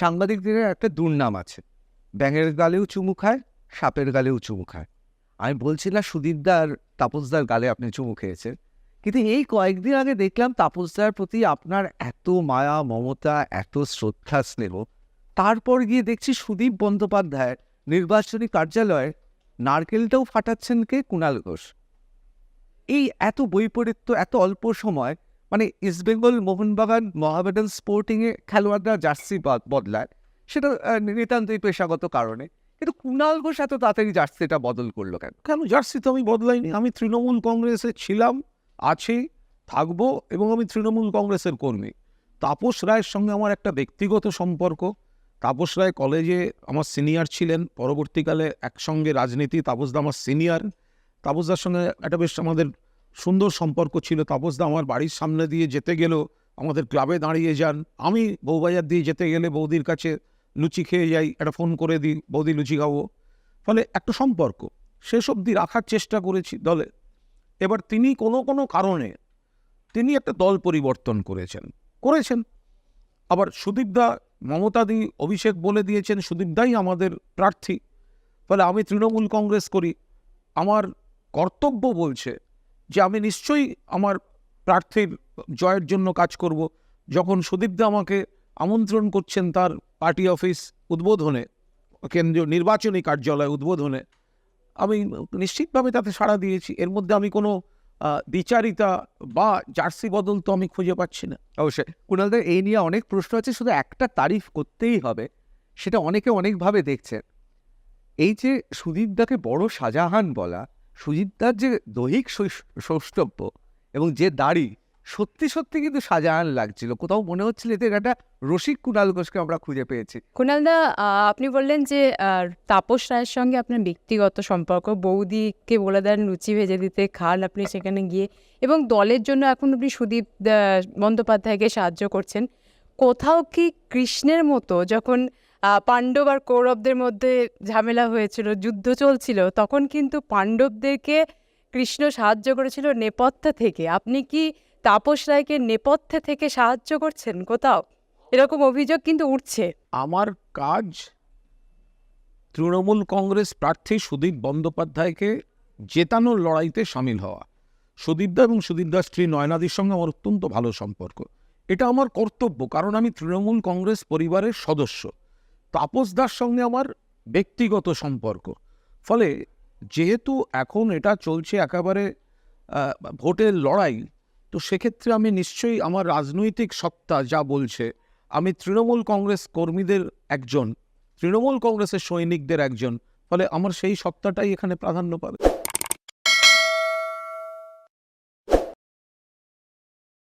সাংবাদিকদের একটা দুর্নাম আছে। ব্যাঙের গালেও চুমু খায়, সাপের গালেও চুমু খায়। আমি বলছি না সুদীপদার, তাপসদার গালে আপনি চুমু খেয়েছেন। কিন্তু এই কয়েকদিন আগে দেখলাম তাপসদার প্রতি আপনার এত মায়া, মমতা, এত শ্রদ্ধা, স্নেহ। তারপর গিয়ে দেখছি সুদীপ বন্দ্যোপাধ্যায়ের নির্বাচনী কার্যালয়ে নারকেলটাও ফাটাচ্ছেন কে কুণাল ঘোষ। এই এত বৈপরীত্য, এত অল্প সময় মানে ইস্টবেঙ্গল মোহনবাগান মহামেডান স্পোর্টিংয়ে খেলোয়াড়রা জার্সি বদ- বদলায়। সেটা নিতান্তই পেশাগত কারণে। কিন্তু কুণাল ঘোষ এত তাড়াতাড়ি জার্সিটা বদল করল কেন? কেন? জার্সি তো আমি বদলাইনি। আমি তৃণমূল কংগ্রেসে ছিলাম, আছি, থাকব এবং আমি তৃণমূল কংগ্রেসের কর্মী। তাপস রায়ের সঙ্গে আমার একটা ব্যক্তিগত সম্পর্ক। তাপস রায় কলেজে আমার সিনিয়র ছিলেন। পরবর্তীকালে একসঙ্গে রাজনীতি তাপসদা আমার সিনিয়র। তাপসদার সঙ্গে একটা বেশ আমাদের সুন্দর সম্পর্ক ছিল। তাপসদা আমার বাড়ির সামনে দিয়ে যেতে গেলেও আমাদের ক্লাবে দাঁড়িয়ে যান। আমি বউবাজার দিয়ে যেতে গেলে বৌদির কাছে লুচি খেয়ে যাই। একটা ফোন করে দিই, বৌদি লুচি খাব। ফলে একটা সম্পর্ক। শেষ অবধি রাখার চেষ্টা করেছি দলে। এবার তিনি কোনো কোনো কারণে তিনি একটা দল পরিবর্তন করেছেন। করেছেন। আবার সুদীপদা মমতাদি অভিষেক বলে দিয়েছেন সুদীপদাই আমাদের প্রার্থী। ফলে আমি তৃণমূল কংগ্রেস করি। আমার কর্তব্য বলছে যে আমি নিশ্চয়ই আমার প্রার্থীর জয়ের জন্য কাজ করব। যখন সুদীপদা আমাকে আমন্ত্রণ করছেন তার পার্টি অফিস উদ্বোধনে, কেন্দ্রীয় নির্বাচনী কার্যালয় উদ্বোধনে, আমি নিশ্চিতভাবে তাতে সাড়া দিয়েছি। এর মধ্যে আমি কোনো বিচারিতা বা জার্সি বদল তো আমি খুঁজে পাচ্ছি না। অবশ্যই। কুণালদার এই নিয়ে অনেক প্রশ্ন আছে, শুধু একটা তারিফ করতেই হবে, সেটা অনেকে অনেকভাবে দেখছেন। এই যে সুদীপদাকে বড় শাহজাহান বলা সুদীপদার যে দৈহিক সৌষ- সৌষ্ঠব্য এবং যে দাড়ি সত্যি সত্যি কিন্তু শাহজাহান লাগছিল। কোথাও মনে হচ্ছিল এতে একটা রসিক কুণাল ঘোষকে আমরা খুঁজে পেয়েছি। কুণালদা আপনি বললেন যে তাপস রায়ের সঙ্গে আপনার ব্যক্তিগত সম্পর্ক। বৌদিকে বলে দেন লুচি ভেজে দিতে, খান আপনি সেখানে গিয়ে এবং দলের জন্য এখন আপনি সুদীপ বন্দ্যোপাধ্যায়কে সাহায্য করছেন। কোথাও কি কৃষ্ণের মতো যখন পাণ্ডব আর কৌরবদের মধ্যে ঝামেলা হয়েছিল, যুদ্ধ চলছিল, তখন কিন্তু পাণ্ডবদেরকে কৃষ্ণ সাহায্য করেছিল নেপথ্যে থেকে। আপনি কি তাপস রায়কে নেপথ্যে থেকে সাহায্য করছেন কোথাও? এরকম অভিযোগ কিন্তু উঠছে। আমার কাজ তৃণমূল কংগ্রেস প্রার্থী সুদীপ বন্দ্যোপাধ্যায়কে জেতানোর লড়াইতে সামিল হওয়া। সুদীপদা এবং সুদীপদার স্ত্রী নয়নাদির সঙ্গে আমার অত্যন্ত ভালো সম্পর্ক। এটা আমার কর্তব্য, কারণ আমি তৃণমূল কংগ্রেস পরিবারের সদস্য। তাপসদার সঙ্গে আমার ব্যক্তিগত সম্পর্ক। ফলে যেহেতু এখন এটা চলছে একেবারে ভোটের লড়াই, তো সেক্ষেত্রে আমি নিশ্চয়ই আমার রাজনৈতিক সত্তা যা বলছে, আমি তৃণমূল কংগ্রেস কর্মীদের একজন, তৃণমূল কংগ্রেসের সৈনিকদের একজন, ফলে আমার সেই সত্তাটাই এখানে প্রাধান্য পাবে।